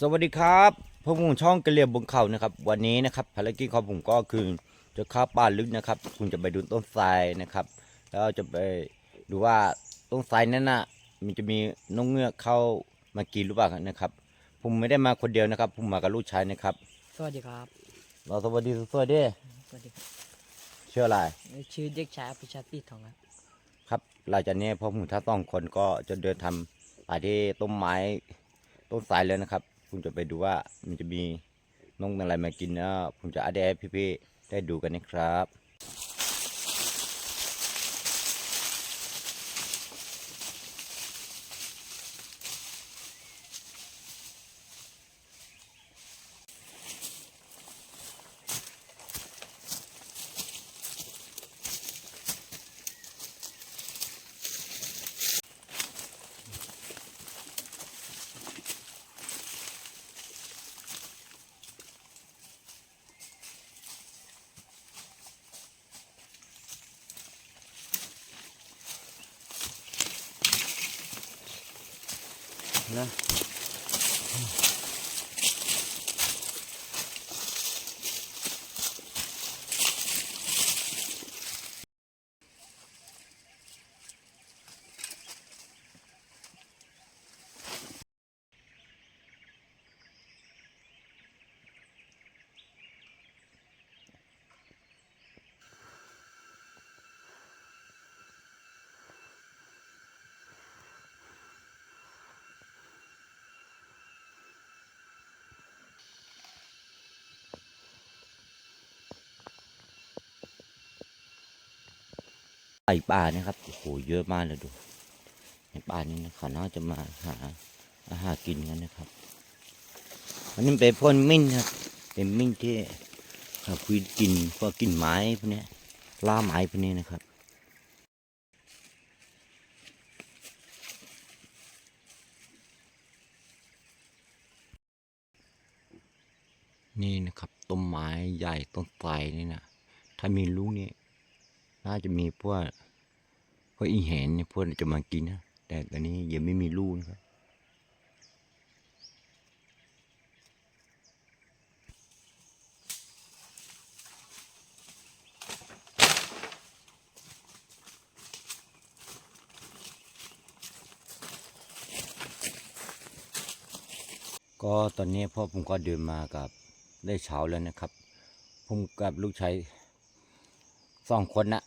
สวัสดีครับพวกผมช่องกระเหลี่ยบบนเขานะครับ วันนี้นะครับภารกิจของผมก็คือจะเข้าป่าลึกนะครับ คุณจะไปดูต้นไทรนะครับ แล้วจะไปดูว่าต้นไทรนั้นน่ะมันจะมีนกเงือกเข้ามากินหรือเปล่านะครับ ผมไม่ได้มาคนเดียวนะครับ ผมมากับลูกชายนะครับ สวัสดีครับ เราสวัสดีสวัสดีสวัสดีครับเชื่ออะไรชื่อเด็กชายอภิชาติทองครับครับหลังจากนี้พวกผมทั้งสองคนก็จะเดินทำไปที่ต้นไม้ต้นไทรเลยนะครับ ผมจะไปดูว่ามันจะมีนกอะไรมากินนะผมจะอัดตให้พี่ๆได้ดูกันนะครับ นะ ไอป่านี่ครับโอ้โหเยอะมากเลยดูในป่านี้นะเขาน่าจะมาหาอาหารกินกันนะครับอันนี้เป็นพวกมิ้นครับเป็นมิ้นที่เขาคุยกินพวกกินไม้พวกนี้ล่าไม้พวกนี้นะครับนี่นะครับต้นไม้ใหญ่ต้นไทรนี่นะถ้ามีลูกนี่น่าจะมีพวก พวกอีเห็นเนี่ยพวกจะมากินนะแต่ตอนนี้ยังไม่มีลูกนะครับ ก็ตอนนี้พ่อผมก็เดินมากับได้เช้าแล้วนะครับ ผมกับลูกชายสองคนนะ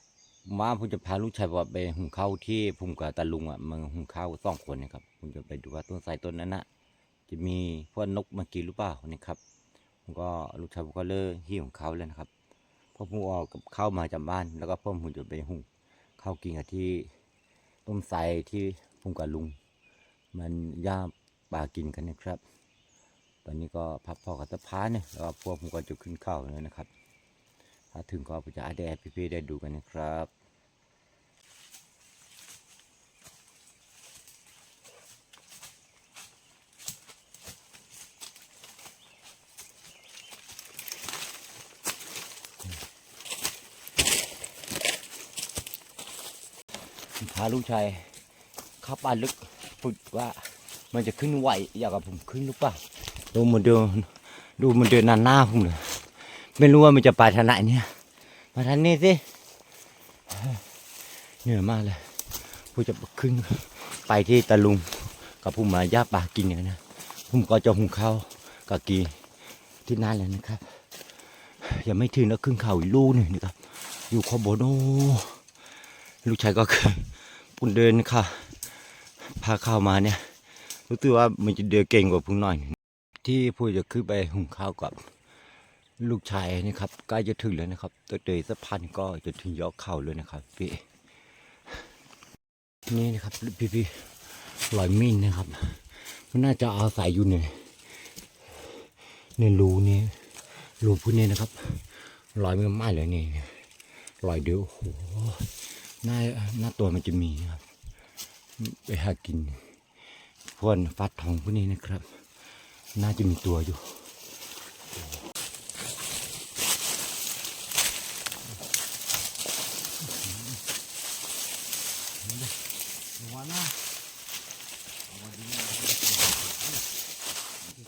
มาผมจะพาลูกชายไปหุงข้าวที่ผมกับตาลุงอะมาหุงข้าวสองคนนะครับผมจะไปดูว่าต้นไทรต้นนั้นนะจะมีพวกนกมากินหรือเปล่านะครับผมก็ลูกชายผมก็เลิกหิ้วของเขาแล้วนะครับเพราะผมออกกับข้าวมาจากบ้าน แล้วก็พ่อผมจะไปหุงข้าวกินกับที่ต้นไทรที่ผมกับลุง มันย่าปลากินกันนะครับ ตอนนี้ก็พักพอกับตะพานเนี่ยแล้วพวกผมก็จะขึ้นเข้าแล้วนะครับ ถ้าถึงก็ผมจะอัปเดตให้พี่ๆได้ดูกันนะครับ ลูกชายเข้าป่าลึกฝึกว่ามันจะขึ้นไหวอยากกับผมขึ้นหรือเปล่าดูมันเดินดูมันเดินนานหน้าผมเลยไม่รู้ว่ามันจะไปทางไหนเนี่ย มาทางนี้สิเหนื่อยมากเลยผมจะขึ้นไปที่ตะลุงกับผมมาย่าปลากินกันนะผมก็จะหุงข้าวกับกีที่นั่นเลยนะครับยังไม่ถึงแล้วขึ้นเขาอีกลูกหนึ่งนะครับอยู่ขางบโอ้ลูกชายก็คือ ปุ่นเดินค่ะ พาเข้ามาเนี่ย รู้สึกว่ามันจะเดินเก่งกว่าพุ่งหน่อย ที่พูดจะขึ้นไปหุงข้าวกับลูกชายนะครับใกล้จะถึงแล้วนะครับตัวเตยสะพานก็จะถึงยอดเข่าเลยนะครับพี่นี่นะครับพี่พี่ๆรอยมีนนะครับมันน่าจะอาศัยอยู่ในในรูนี้รูพวกนี้นะครับรอยมันไหม้เลยนี่รอยเดียวโอ้โห หน้าหน้าตัวมันจะมีครับ ไปหากินพวกฟัดทองพวกนี้นะครับ น่าจะมีตัวอยู่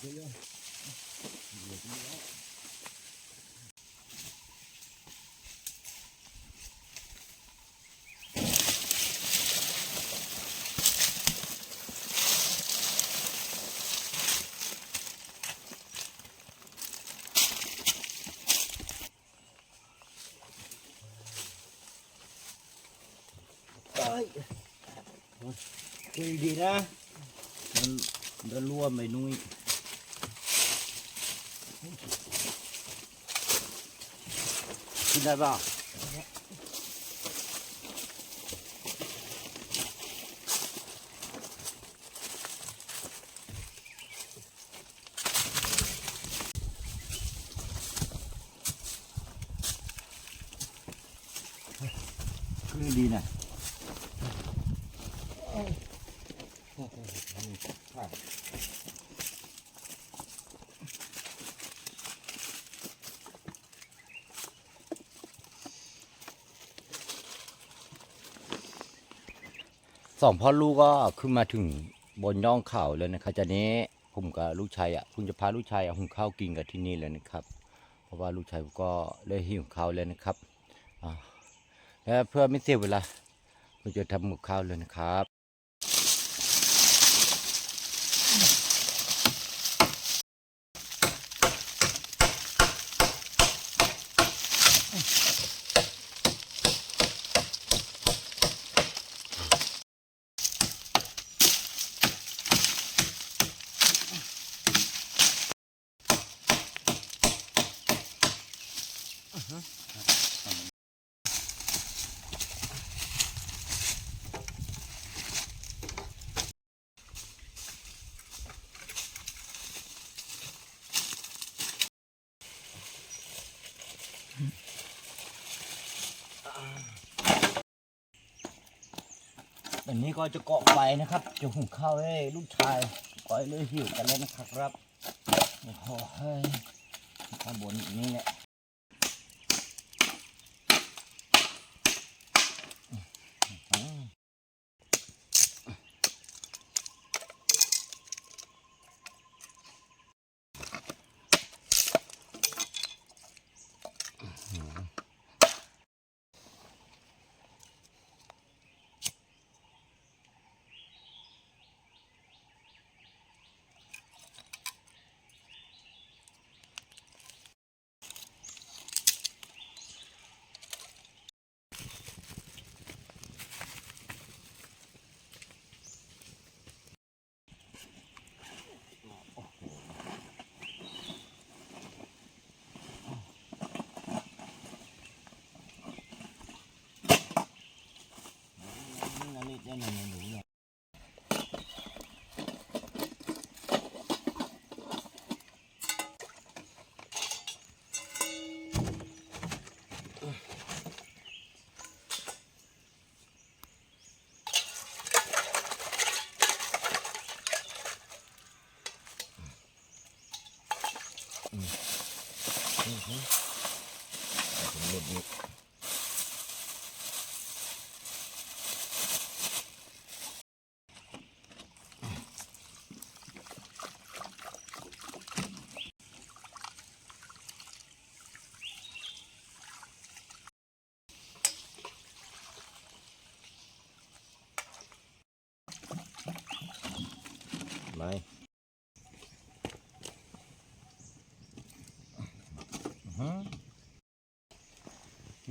เยอะเหลือเยอะ เอ้ย คุยดีนะ มันจะรั่วไปนุ้ยกินได้ป่ะคือดีนะ สองพ่อลูกก็ขึ้นมาถึงบนย่องเขาแล้วนะครับจากนี้ผมกับลูกชายอะผมจะพาลูกชายอะหุงข้าวกินกันที่นี่เลยนะครับ เพราะว่าลูกชายก็เลยหิวข้าวแล้วนะครับแล้วเพื่อไม่เสียเวลาผมจะทำหมกข้าวเลยนะครับ ตอนนี้ก็จะเกาะไฟนะครับ จะหุงข้าวให้ลูกชายก้อยเลยหิวกันแล้วนะครับโอ้โหเฮ้ยข้างบนนี่แหละ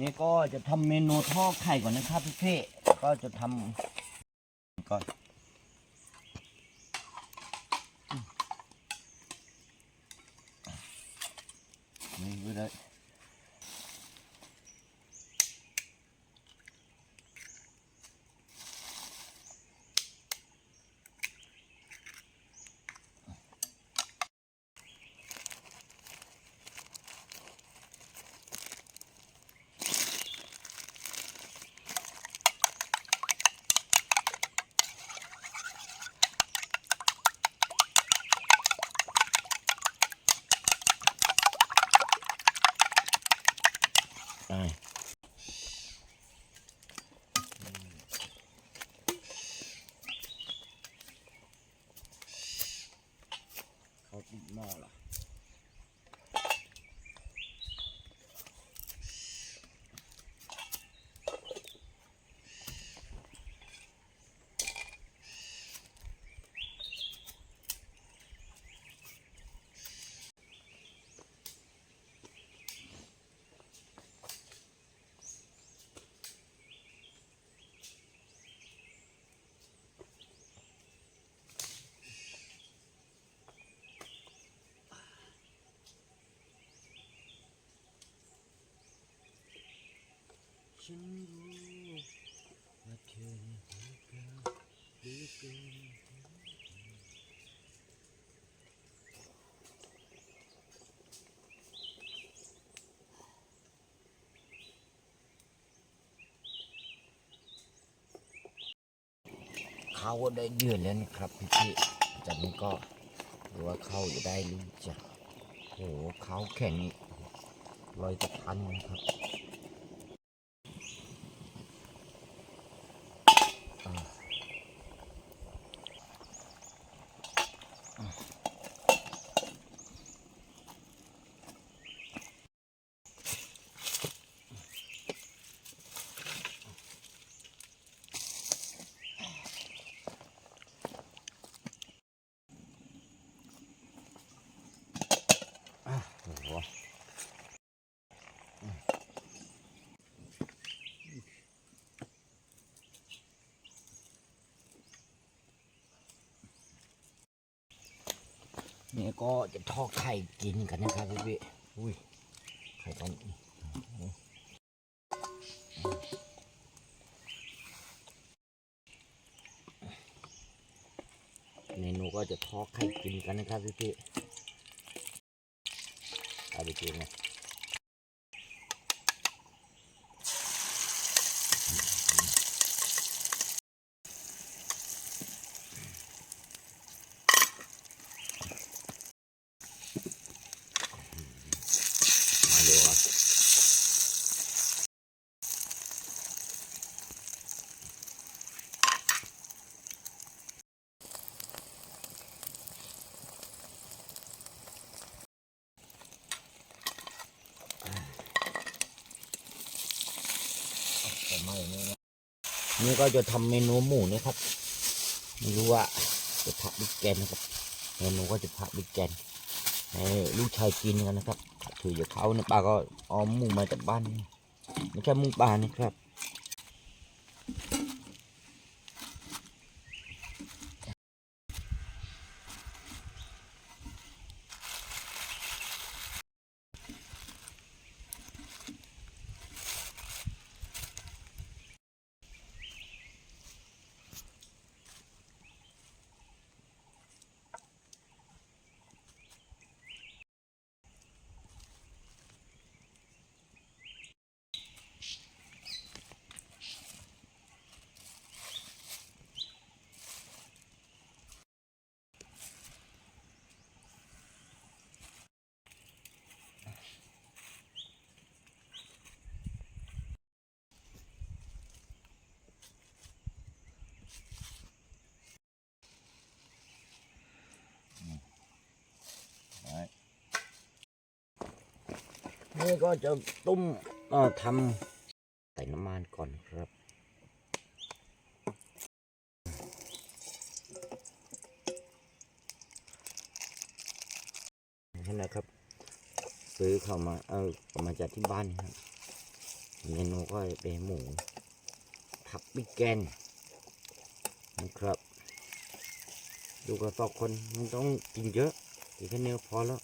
นี่ก็จะทำเมนูทอดไข่ก่อนนะครับพี่เพ่ก็จะทำก่อนนี่ก็ได้ ฉันรู้ว่าเธอนั้นรักเราเหลือเกินเขาได้เดือนแล้วนะครับพี่พี่จากนี้ก็หรือว่าเข้าจะได้รู้จักโหเขาแข่งนี่ร้อยจะพันนะครับ นี่ก็จะทอดไข่กินกันนะครับพี่พี่อุ้ยไข่ตอนนี้เมนูก็จะทอดไข่กินกันนะครับพี่พี่เอาไปกินนะ มาดูครับ นี่ก็จะทำเมนูหมูนะครับ ไม่รู้ว่าจะผัดบิ๊กแกนนะครับเมนูก็จะผัดบิ๊กแกนให้ลูกชายกินกันนะครับถือจะเขาเนี่ยป้าก็เอาหมูมาจากบ้านไม่ใช่หมูป่านะครับ นี่ก็จะต้มเอ่อทำใส่น้ำมันก่อนครับนี่นะครับ ซื้อเข้ามาเออเอามาจากที่บ้านครับเมนูก็เป็นหมูผักบิกแกนนะครับ ดูกับสองคนมันต้องกินเยอะกินแค่เนื้อพอแล้ว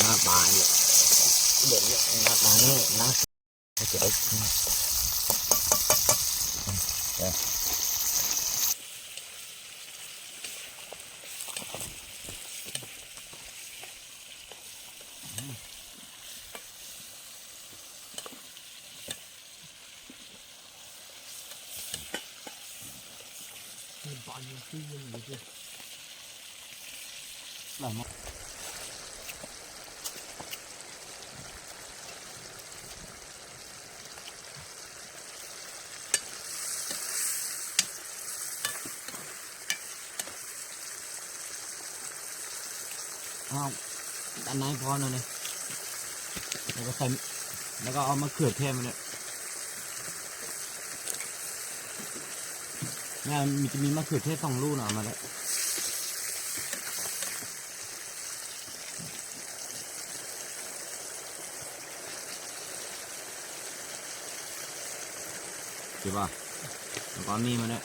ตาเนี่ยเด็กเนี่ยหน้าตาเนี่ยนะจะเอา มีบอลที่ยิงอยู่ด้วย แบบว่า อ้าว ด้านในพอหน่อยเลยแล้วก็ใส่แล้วก็เอามะเขือเทศมาเนี่ยแม่มีจะมีมะเขือเทศสองลูกนะเอามาแล้วใช่ป่ะแล้วก็มีมาเนี่ย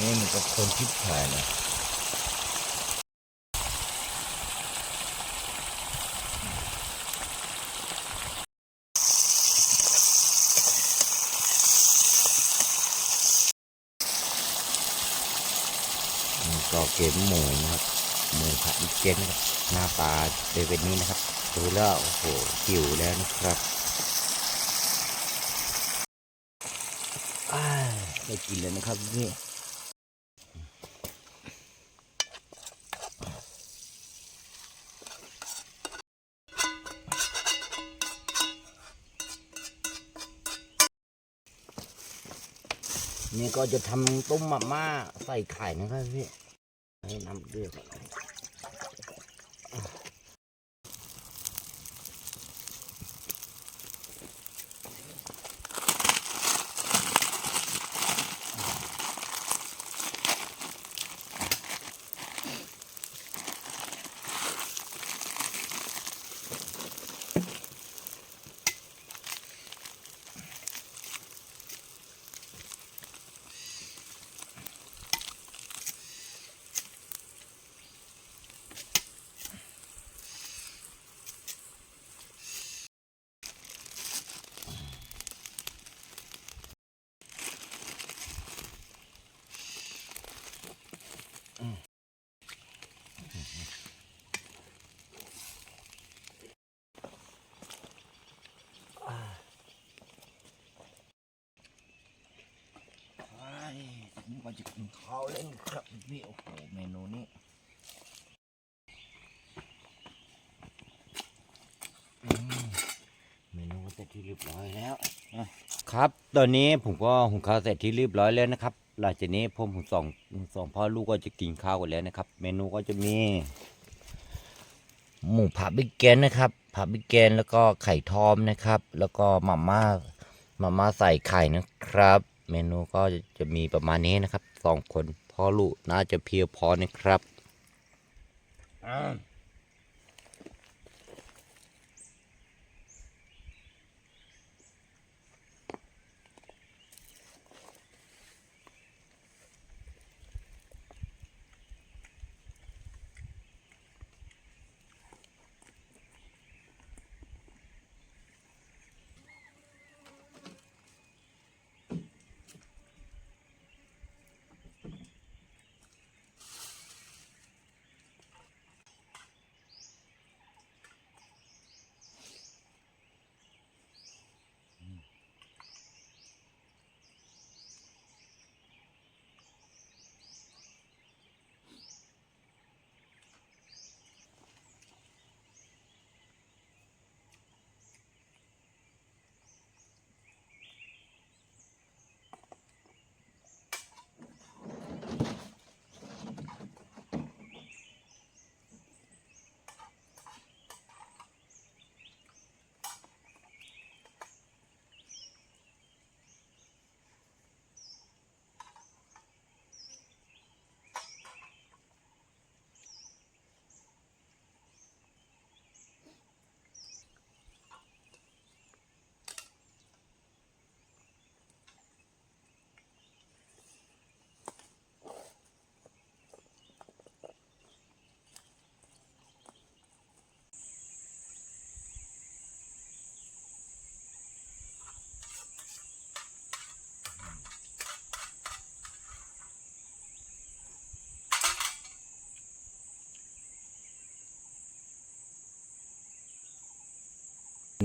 นี่มันก็คนคิดแผนนะก็เก็บหมูนะครับหมูผัดเจนนะครับหน้าตาเป็นแบบนี้นะครับดูแล้วโอ้โหหิวแล้วนะครับอ้าได้กินแล้วนะครับนี่ ก็จะทำต้มมาม่าใส่ไข่นะครับพี่ให้น้ำเดือดก่อนไอ้ผม ก็จะกินข้าวเล่นครับพี่โอ้โหเมนูนี้อืมเมนูก็เสร็จที่เรียบร้อยแล้วอะครับ ตอนนี้ผมก็หุงข้าวเสร็จที่เรียบร้อยแล้วนะครับ หลังจากนี้ผมผมสองสองพ่อลูกก็จะกินข้าวกันแล้วนะครับ เมนูก็จะมี หมูผัดบิ๊กแกนนะครับผัดบิ๊กแกนแล้วก็ไข่ทอมนะครับ แล้วก็มาม่ามาม่าใส่ไข่นะครับ เมนูก็จะจะมีประมาณนี้นะครับสองคนพ่อลูกน่าจะเพียงพอนะครับ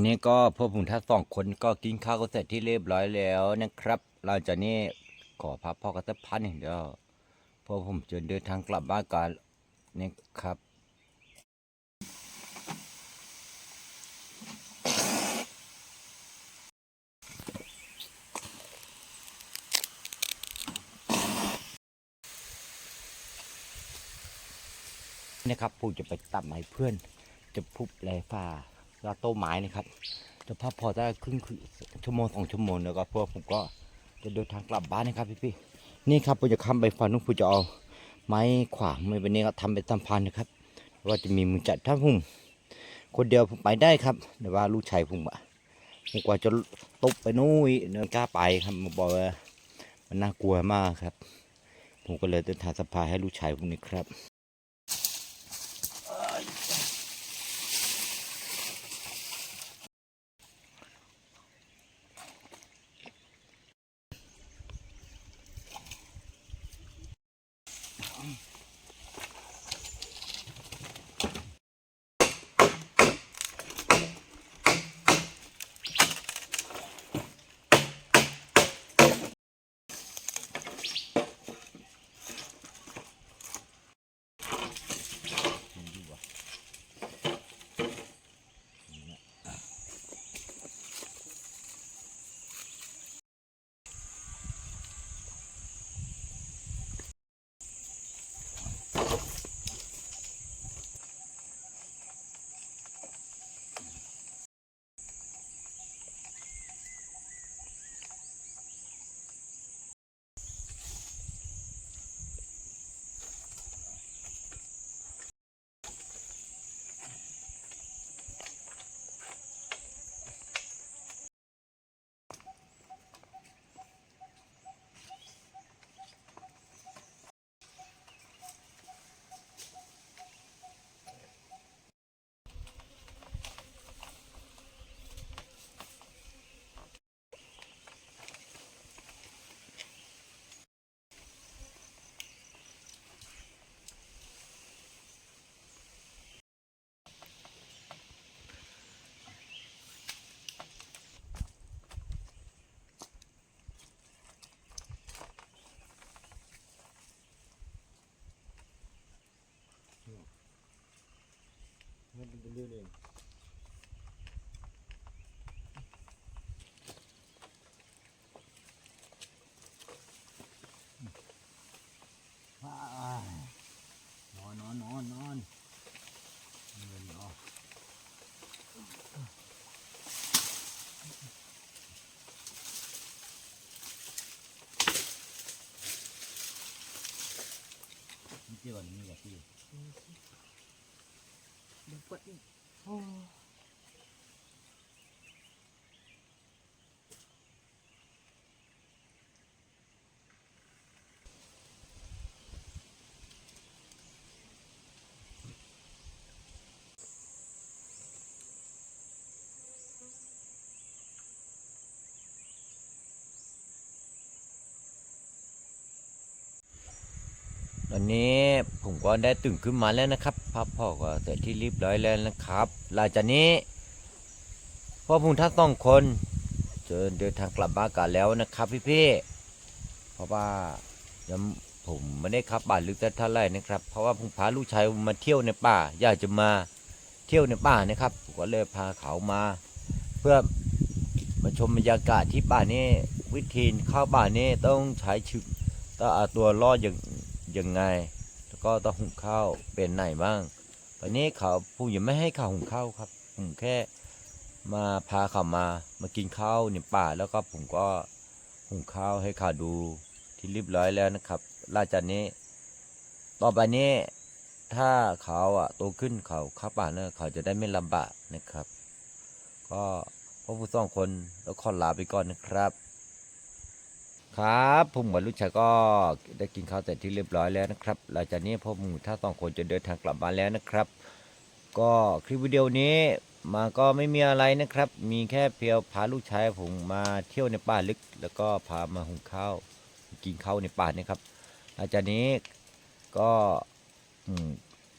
นี้ก็พวกผมทั้งสองคนก็กินข้าวก็เสร็จที่เรียบร้อยแล้วนะครับหลังจากนี้ขอพักพ่อกันสักพักหนึ่งเดียวพราะผมจะเดินทางกลับบ้านกันนี่ครับนะครับผมจะไปตัดไม้เพื่อน จะพุบแลฟ้า ล้วโต้ไม้นะครับจะพักพอได้ครึ่งชั่วโมงสองชั่วโมงแล้วก็พวกผมก็จะเดินทางกลับบ้านนะครับพี่พี่ๆนี่ครับผมจะข้ามไปฝั่งนู้นผมจะเอาไม้ขวางไม้แบบนี้ก็ทำเป็นสัมพันธ์นะครับว่าจะมีมือจัดถ้าผมคนเดียวผมไปได้ครับ แต่ว่าลูกชายผมอะผมกว่าจะตกไปนู้นกเนินกล้าไปครับมบอกว่ามันน่ากลัวมากครับ ผมก็เลยเดินทางสะพายให้ลูกชายผมนี่ครับ มันเป็นเรื่องเองนอนนอนนอนนอนเงินเนาะนี่เกี่ยวกับนี่กับพี่ เดี๋ย ตอนนี้ผมก็ได้ตื่นขึ้นมาแล้วนะครับพักผ่อก็เสร็จที่เรียบร้อยแล้วนะครับ หลังจากนี้พ่อผมทั้งสองคนจะเดินทางกลับบ้านกันแล้วนะครับพี่ๆเพราะว่ายังผมไม่ได้ขับบ้านลึกแต่เท่าไหร่นะครับ เพราะว่าผมพาลูกชายมาเที่ยวในป่า อยากจะมาเที่ยวในป่านะครับผมก็เลยพาเขามา เพื่อมาชมบรรยากาศที่ป่านี้วิธีเข้าป่านี้ต้องใช้ชีวิตต้องเอาตัวรอดอย่าง ยังไง แล้วก็ต้องหุงข้าวเป็นไหนบ้างตอนนี้เขาผมยังไม่ให้เขาหุงข้าวครับ ผมแค่มาพาเขามามากินข้าวในป่าแล้วก็ผมก็หุงข้าวให้เขาดูที่เรียบร้อยแล้วนะครับหลังจากนี้ ต่อไปนี้ถ้าเขาอะโตขึ้นเขาข้าป่าเนี่ยเขาจะได้ไม่ลำบากนะครับ ก็พวกผู้สองคนแล้วขอลาไปก่อนนะครับ ครับผมกับลูกชายก็ได้กินข้าวเสร็จที่เรียบร้อยแล้วนะครับหลังจากนี้พวกผมถ้าสองคนจะเดินทางกลับบ้านแล้วนะครับ ก็คลิปวิดีโอนี้มาก็ไม่มีอะไรนะครับ มีแค่เพียวพาลูกชายผมมาเที่ยวในป่าลึก แล้วก็พามาหุงข้าวกินข้าวในป่านี่ครับหลังจากนี้ก็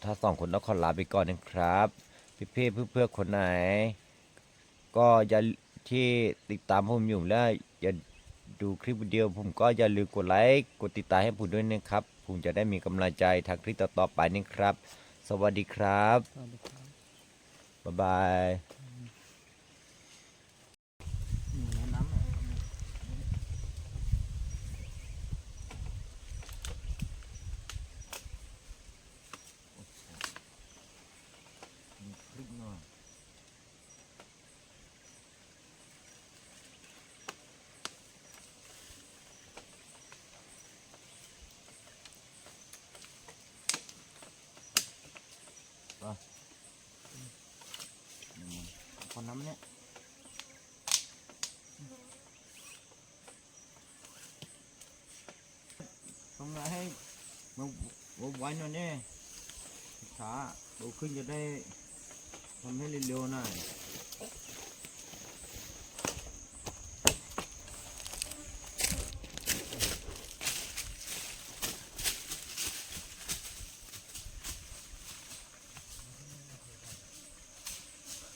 ถ้าสองคนต้องขอลาไปก่อนนะครับพี่เพื่อนๆคนไหน ก็อย่าที่ติดตามผมอยู่แล้วอย่า ดูคลิปวิดีโอผมก็อย่าลืมกดไลค์กดติดตามให้ผมด้วยนะครับ ผมจะได้มีกำลังใจทางคลิปต่อๆไปนะครับสวัสดีครับ สวัสดีครับ บ๊ายบาย นี่ไงน้ำอะ คลิปหน่อย พอน้ำเนี่ยทำไงให้มันไว้หน่อยเนี่ยขาโตขึ้นจะได้ทำให้เร็วๆหน่อย